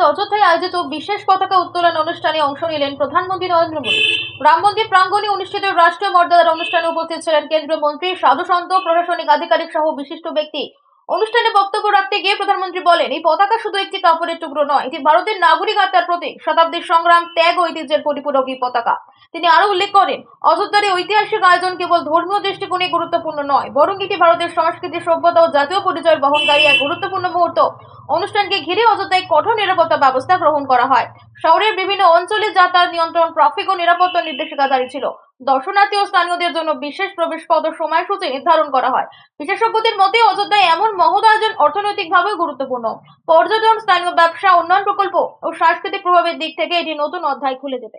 অযোধ্যায় আয়োজিত বিশেষ পতাকা উত্তোলন অনুষ্ঠানে অংশ নিলেন প্রধানমন্ত্রী নরেন্দ্র মোদী। রাম মন্দির প্রাঙ্গণে অনুষ্ঠিত রাষ্ট্রীয় মর্যাদার অনুষ্ঠানে উপস্থিত ছিলেন কেন্দ্রীয় মন্ত্রী, সাধু সন্ত, প্রশাসনিক আধিকারিক সহ বিশিষ্ট ব্যক্তি। অনুষ্ঠানে বক্তব্য রাখতে গিয়ে প্রধানমন্ত্রী বলেন, এই পতাকা শুধু একটি কাপড়ের টুকরো নয়, এটি ভারতের নাগরিক আত্মার প্রতীক। শতাব্দীর সংগ্রাম, ত্যাগ ঐতিহ্যের পরিপূরক এই পতাকা। তিনি আরও উল্লেখ করেন, অযোধ্যার ঐতিহাসিক আয়োজন কেবল ধর্মীয় দৃষ্টিকোণে গুরুত্বপূর্ণ নয়, বরং এটি ভারতের সংস্কৃতি, সভ্যতা ও জাতীয় পরিচয়ের বহনকারী এক গুরুত্বপূর্ণ মুহূর্ত। অনুষ্ঠানকে ঘিরে অযোধ্যায় কঠোর নিরাপত্তা ব্যবস্থা গ্রহণ করা হয়। শহরের বিভিন্ন অঞ্চলে যাতায়াত নিয়ন্ত্রণ ট্রাফিক ও নিরাপত্তা নির্দেশিকা জারি ছিল। দর্শনার্থী ও স্থানীয়দের জন্য বিশেষ প্রবেশ পদ সময়সূচি নির্ধারণ করা হয়। বিশেষজ্ঞদের মতে, অযোধ্যায় এমন মহৎ আয়োজন অর্থনৈতিকভাবেও গুরুত্বপূর্ণ। পর্যটন, স্থানীয় ব্যবসা, উন্নয়ন প্রকল্প ও সাংস্কৃতিক প্রভাবের দিক থেকে এটি নতুন অধ্যায় খুলে দেবে।